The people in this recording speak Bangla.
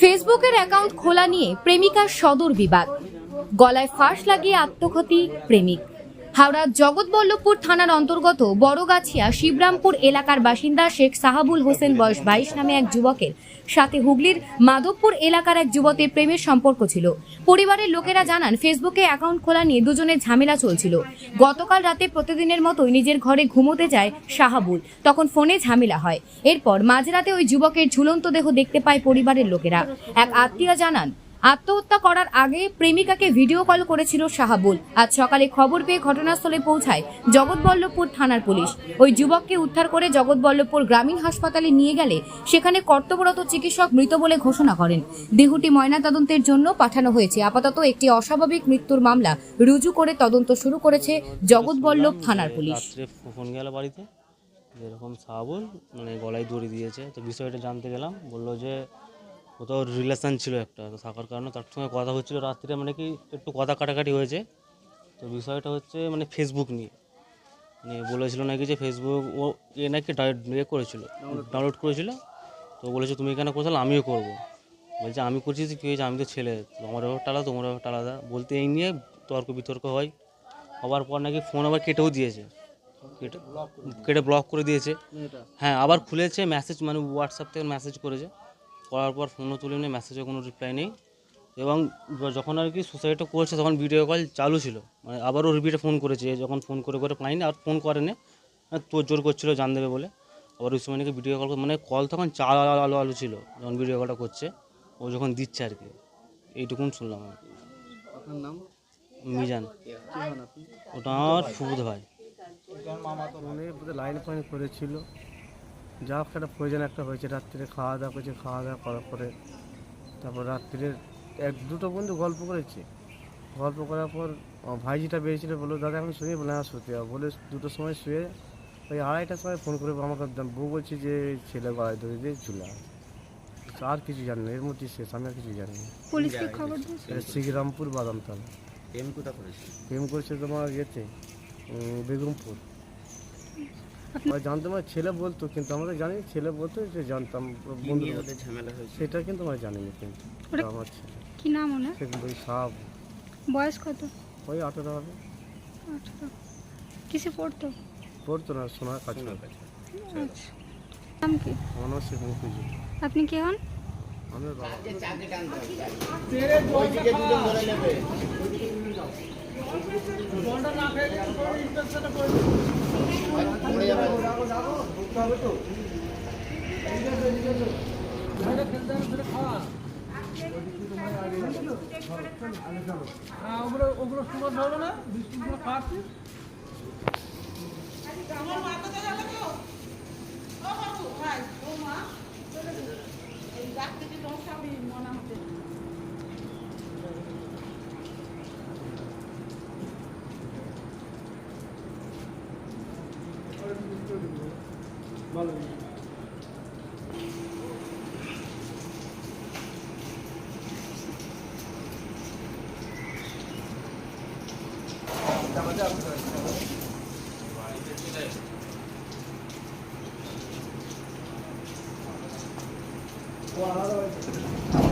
ফেসবুকের অ্যাকাউন্ট খোলা নিয়ে প্রেমিকার সদর বিবাদ। গলায় ফাঁস লাগিয়ে আত্মঘাতী প্রেমিক। হাওড়ার জগৎবল্লভপুর থানার অন্তর্গত বড়গাছিয়া শিবরামপুর এলাকার বাসিন্দা শেখ সাহাবুল হোসেন বয়স বাইশ নামে এক যুবকের। সাথে হুগলির মাধবপুর এলাকার এক যুবতের প্রেমের সম্পর্ক ছিল। পরিবারের লোকেরা জানান, ফেসবুকে অ্যাকাউন্ট খোলা নিয়ে দুজনের ঝামেলা চলছিল। গতকাল রাতে প্রতিদিনের মতোই নিজের ঘরে ঘুমোতে যায় শাহাবুল তখন ফোনে ঝামেলা হয়। এরপর মাঝরাতে ওই যুবকের ঝুলন্ত দেহ দেখতে পায় পরিবারের লোকেরা। এক আত্মীয় জানান আত্মহত্যা করার আগে প্রেমিকাকে ভিডিও কল করেছিল শাহাবুল। আজ সকালে খবর পেয়ে ঘটনাস্থলে পৌঁছায় জগৎবল্লভপুর থানার পুলিশ। ওই যুবককে উদ্ধার করে জগৎবল্লভপুর গ্রামীণ হাসপাতালে নিয়ে গেলে সেখানে কর্তব্যরত চিকিৎসক মৃত বলে ঘোষণা করেন। দেহটি ময়নাতদন্তের জন্য পাঠানো হয়েছে। আপাতত একটি অস্বাভাবিক মৃত্যুর মামলা রুজু করে তদন্ত শুরু করেছে জগৎবল্লভ থানার পুলিশ। রাত্রে ফোন গেল বাড়িতে যে এরকম সাবল মানে গলায় দড়ি দিয়েছে। তো বিষয়টা জানতে গেলাম, বলল যে কোথাও রিলেশান ছিল একটা। তো থাকার কারণে তার সঙ্গে কথা হচ্ছিল রাত্রে মানে কি একটু কথা কাটাকাটি হয়েছে। তো বিষয়টা হচ্ছে মানে ফেসবুক নিয়ে। মানে বলেছিল নাকি যে ফেসবুক ও এ নাকি ইয়ে করেছিল। ডাউনলোড করেছিল। তো বলেছে তুমি এখানে কোথাও আমিও করব। বলছে আমি করছি যে কী হয়েছে? আমি তো ছেলে। তোমার ব্যাপারটা আলাদা তোমার ব্যাপারটা আলাদা বলতে এই নিয়ে তর্ক বিতর্ক হয়। হওয়ার পর নাকি ফোন আবার কেটেও দিয়েছে। কেটে কেটে ব্লক করে দিয়েছে। হ্যাঁ আবার খুলেছে মেসেজ মানে হোয়াটসঅ্যাপ থেকে মেসেজ করেছে। করার পর ফোনও তুলে নিয়ে মেসেজে কোনো রিপ্লাই নেই। এবং যখন আর কি সুসাইডটা করছে তখন ভিডিও কল চালু ছিল। মানে আবারও রিপিটে ফোন করেছে। যখন ফোন করে করে পাইনি আর ফোন করেনি তোর জোর করছিল জান দেবে বলে। আবার ওই সময় নাকি ভিডিও কল মানে কল তখন চাল আলো আলো আলো ছিল যখন ভিডিও কলটা করছে। ও যখন দিচ্ছে আর কি। এইটুকুন শুনলাম আপনার নাম? মিজান। ওটা আমার ফুফুত ভাই। লাইন ফাইন করেছিল। যা হোক একটা প্রয়োজন একটা হয়েছে রাত্রিরে খাওয়া দাওয়া করেছে খাওয়া দাওয়া করার পরে তারপর রাত্রিরে এক দুটো বন্ধু গল্প করেছে। গল্প করার পর ভাইজিটা বেরিয়েছিল বলল দাদা এখন শুয়ে বলে হ্যাঁ শুতে হবে। বলে দুটোর সময় শুয়ে ওই আড়াইটার সময় ফোন করে আমাকে বউ বলছে যে ছেলে গলায় ধরে দিয়ে চলে আসে আর কিছু জানি না এর মধ্যে শেষ আমি আর কিছু জানি না। পুলিশকে খবর শ্রীরামপুর বাদামতলা। প্রেম কোথা করেছে? প্রেম করছে তোমার ইয়েতে বেগমপুর। জানতাম আমার ছেলে বলতো কিন্তু আমরা জানি ছেলে বলতো যে জানতাম বন্ধু ঝামেলা হয়েছে? সেটা কিন্তু আমরা জানিনি কিন্তু ওটা- আমার ছেলে। কি নাম ওনার? ওই সাপ। বয়স কত? ওই আঠেরো হবে। আঠারো। কিসে পড়তো? পড়তো না সোনার কাজ করতো আচ্ছা। নাম কি? আমার শেখ মুখুজি আপনি কে হন? আমার বাবা। করতে হবে তো? হ্যাঁ, ওগুলো ওগুলো সুগন্ধ হবে না? বিস্কুটগুলো খাওয়াচ্ছিস Thank you. Well, otherwise...